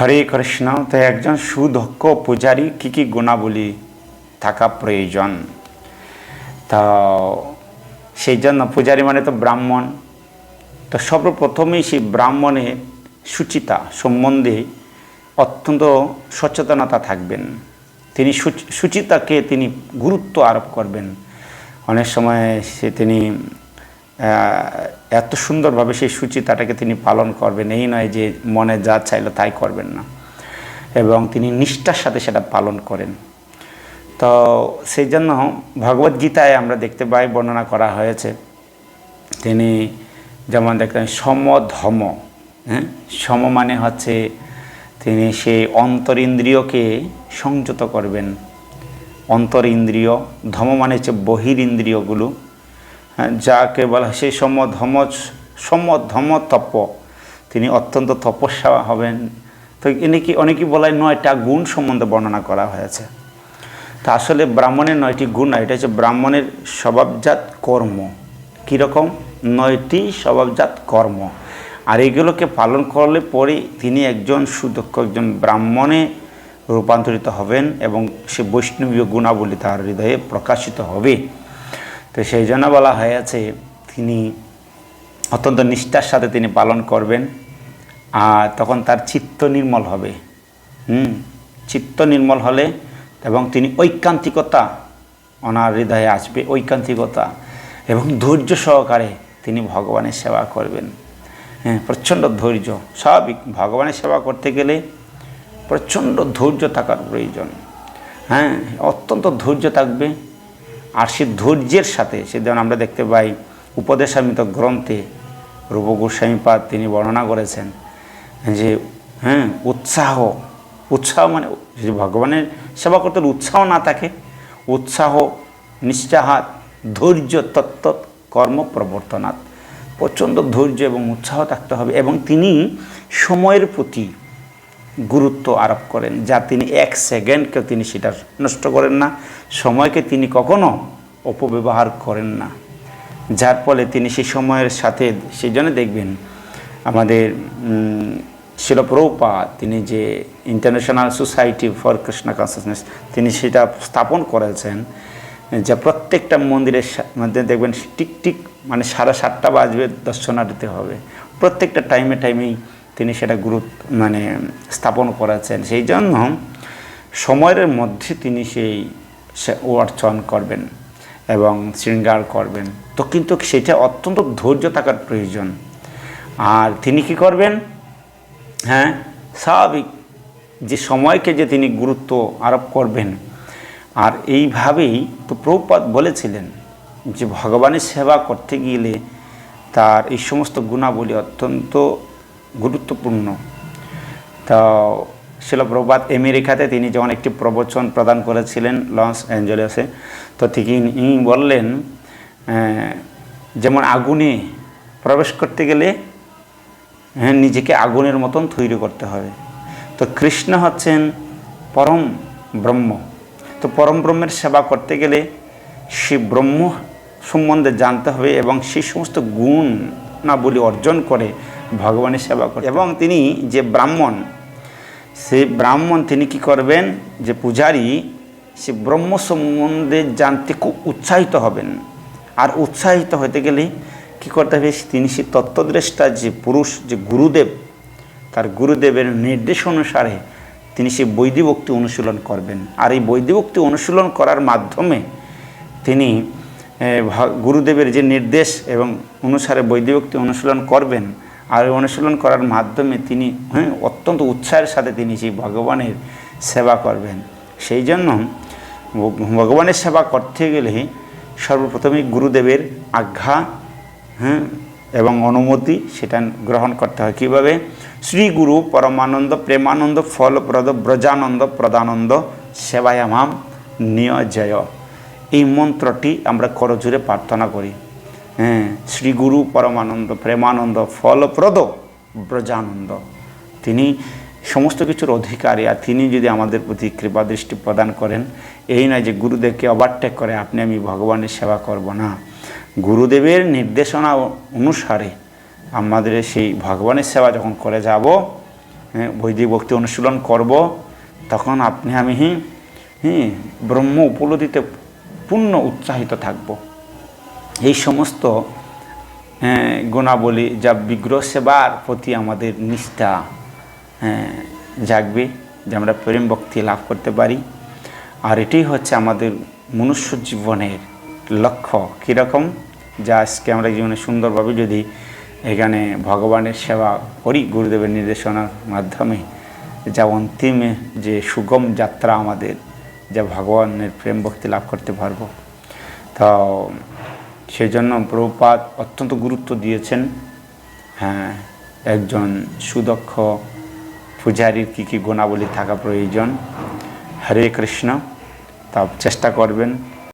হরে কৃষ্ণ, তো একজন সুদক্ষ পূজারী কী কী গুণাবলী থাকা প্রয়োজন? তো সেই জন্য পূজারী মানে তো ব্রাহ্মণ। তো সর্বপ্রথমেই সেই ব্রাহ্মণের সুচিতা সম্বন্ধে অত্যন্ত সচেতনতা থাকবেন। তিনি সুচ- সুচিতাকে তিনি গুরুত্ব আরোপ করবেন। অনেক সময় সে তিনি এত সুন্দরভাবে সেই সুচিতাটাকে তিনি পালন করবেন, এই নয় যে মনে যা চাইলো তাই করবেন না। এবং তিনি নিষ্ঠার সাথে সেটা পালন করেন। তো সেই জন্য ভগবদ্গীতায় আমরা দেখতে পাই, বর্ণনা করা হয়েছে, তিনি যেমন দেখতেন, সমধম হ্যাঁ? সম মানে হচ্ছে তিনি সেই অন্তর ইন্দ্রিয়কে সংযত করবেন। অন্তর ইন্দ্রিয় ধম মানে হচ্ছে বহির ইন্দ্রিয়গুলো হ্যাঁ যাকে বলা হয় সেই সমধম সমধম তপ। তিনি অত্যন্ত তপস্যা হবেন। তো এনেকে অনেকেই বলা হয় নয়টা গুণ সম্বন্ধে বর্ণনা করা হয়েছে। তা আসলে ব্রাহ্মণের নয়টি গুণ না, এটা হচ্ছে ব্রাহ্মণের স্বভাবজাত কর্ম। কীরকম? নয়টি স্বভাবজাত কর্ম। আর এগুলোকে পালন করলে পরে তিনি একজন সুদক্ষ একজন ব্রাহ্মণে রূপান্তরিত হবেন এবং সে বৈষ্ণবীয় গুণাবলী তার হৃদয়ে প্রকাশিত হবে। তো সেই জন্য বলা হয়েছে, তিনি অত্যন্ত নিষ্ঠার সাথে তিনি পালন করবেন, আর তখন তার চিত্ত নির্মল হবে। হুম, চিত্ত নির্মল হলে এবং তিনি ঐকান্তিকতা, ওনার হৃদয়ে আসবে ঐকান্তিকতা এবং ধৈর্য সহকারে তিনি ভগবানের সেবা করবেন। হ্যাঁ প্রচণ্ড ধৈর্য স্বাভাবিক ভগবানের সেবা করতে গেলে প্রচণ্ড ধৈর্য থাকার প্রয়োজন। হ্যাঁ অত্যন্ত ধৈর্য থাকবে আর সে ধৈর্যের সাথে, সে যেমন আমরা দেখতে পাই উপদেশামিত গ্রন্থে রূপ গোস্বামীপাদ তিনি বর্ণনা করেছেন যে হ্যাঁ উৎসাহ উৎসাহ মানে যদি ভগবানের সেবা করতে উৎসাহ না থাকে, উৎসাহ নিশ্চাহাত ধৈর্য, তত্ত্ব, কর্ম, প্রবর্তনাত প্রচণ্ড ধৈর্য এবং উৎসাহ থাকতে হবে এবং তিনি সময়ের প্রতি গুরুত্ব আরোপ করেন, যা তিনি এক সেকেন্ডকে তিনি সেটা নষ্ট করেন না, সময়কে তিনি কখনো অপব্যবহার করেন না। যার ফলে তিনি সেই সময়ের সাথে, সেই জন্য দেখবেন আমাদের শিলপ্রভা তিনি যে International Society for Krishna consciousness তিনি সেটা স্থাপন করেছেন, যে প্রত্যেকটা মন্দিরের মধ্যে দেখবেন টিক টিক মানে সাড়ে সাতটা বাজবে দর্শনার্থীতে হবে। প্রত্যেকটা টাইমে টাইমেই তিনি সেটা গুরুত্ব মানে স্থাপন করেছেন। সেই জন্য সময়ের মধ্যে তিনি সেই অর্চন করবেন এবং শৃঙ্গার করবেন। তো কিন্তু সেটা অত্যন্ত ধৈর্য থাকার প্রয়োজন। আর তিনি কি করবেন? হ্যাঁ স্বাভাবিক যে সময়কে যে তিনি গুরুত্ব আরোপ করবেন। আর এইভাবেই তো প্রভুপাত বলেছিলেন যে ভগবানের সেবা করতে গেলে তার এই সমস্ত গুণাবলী অত্যন্ত গুরুত্বপূর্ণ। তো শিল প্রভাত আমেরিকাতে তিনি যখন একটি প্রবচন প্রদান করেছিলেন লস অ্যাঞ্জেলেসে, তো তিনি বললেন যেমন আগুনে প্রবেশ করতে গেলে হ্যাঁ নিজেকে আগুনের মতন তৈরি করতে হবে। তো কৃষ্ণ হচ্ছেন পরম ব্রহ্ম। তো পরম ব্রহ্মের সেবা করতে গেলে সে ব্রহ্ম সম্বন্ধে জানতে হবে এবং সেই সমস্ত গুণ না বলি অর্জন করে ভগবানের সেবা করে এবং তিনি যে ব্রাহ্মণ, সেই ব্রাহ্মণ তিনি কি করবেন? যে পূজারী, সে ব্রহ্ম সম্বন্ধে জানতে খুব উৎসাহিত হবেন। আর উৎসাহিত হতে গেলে কি করতে হবে? তিনি সে তত্ত্বদ্রষ্টা, যে পুরুষ, যে গুরুদেব, তার গুরুদেবের নির্দেশ অনুসারে তিনি সেই বৈদিভক্তি অনুশীলন করবেন। আর এই বৈদিভক্তি অনুশীলন করার মাধ্যমে তিনি গুরুদেবের যে নির্দেশ এবং অনুসারে বৈদিভক্তি অনুশীলন করবেন আর অনুশীলন করার মাধ্যমে তিনি হ্যাঁ অত্যন্ত উৎসাহের সাথে তিনি সেই ভগবানের সেবা করবেন। সেই জন্য ভগবানের সেবা করতে গেলে সর্বপ্রথমে গুরুদেবের আজ্ঞা হ্যাঁ এবং অনুমতি সেটা গ্রহণ করতে হয়। কীভাবে? শ্রী গুরু পরমানন্দ প্রেমানন্দ ফলপ্রদ ব্রজানন্দ প্রদানন্দ সেবায়ামাম নিয়জয়। এই মন্ত্রটি আমরা করজুড়ে প্রার্থনা করি। হ্যাঁ শ্রী গুরু পরমানন্দ প্রেমানন্দ ফলপ্রদ ব্রজানন্দ। তিনি সমস্ত কিছুর অধিকারী আর তিনি যদি আমাদের প্রতি কৃপা দৃষ্টি প্রদান করেন এই নয় যে গুরুদেবকে ওভারটেক করে আপনি আমি ভগবানের সেবা করব না। গুরুদেবের নির্দেশনা অনুসারে আমাদের সেই ভগবানের সেবা যখন করে যাব হ্যাঁ, বৈদিক ভক্তি অনুশীলন করব তখন আপনি আমি হ্যাঁ ব্রহ্ম উপলব্ধিতে পূর্ণ উৎসাহিত থাকব। এই সমস্ত গুণাবলী যা বিগ্রহ সেবার প্রতি আমাদের নিষ্ঠা জাগবে, যে আমরা প্রেম ভক্তি লাভ করতে পারি। আর এটাই হচ্ছে আমাদের মনুষ্য জীবনের লক্ষ্য। কীরকম? যা আজকে আমরা জীবনে সুন্দরভাবে যদি এখানে ভগবানের সেবা করি, গুরুদেবের নির্দেশনার মাধ্যমে, যা অন্তিমে যে সুগম যাত্রা আমাদের, যা ভগবানের প্রেম ভক্তি লাভ করতে পারব। তো সেই প্রপাত অত্যন্ত গুরুত্ব দিয়েছেন। হ্যাঁ একজন সুদক্ষ পূজারীর কী কী গুণাবলী থাকা প্রয়োজন? হরে কৃষ্ণ তা চেষ্টা করবেন।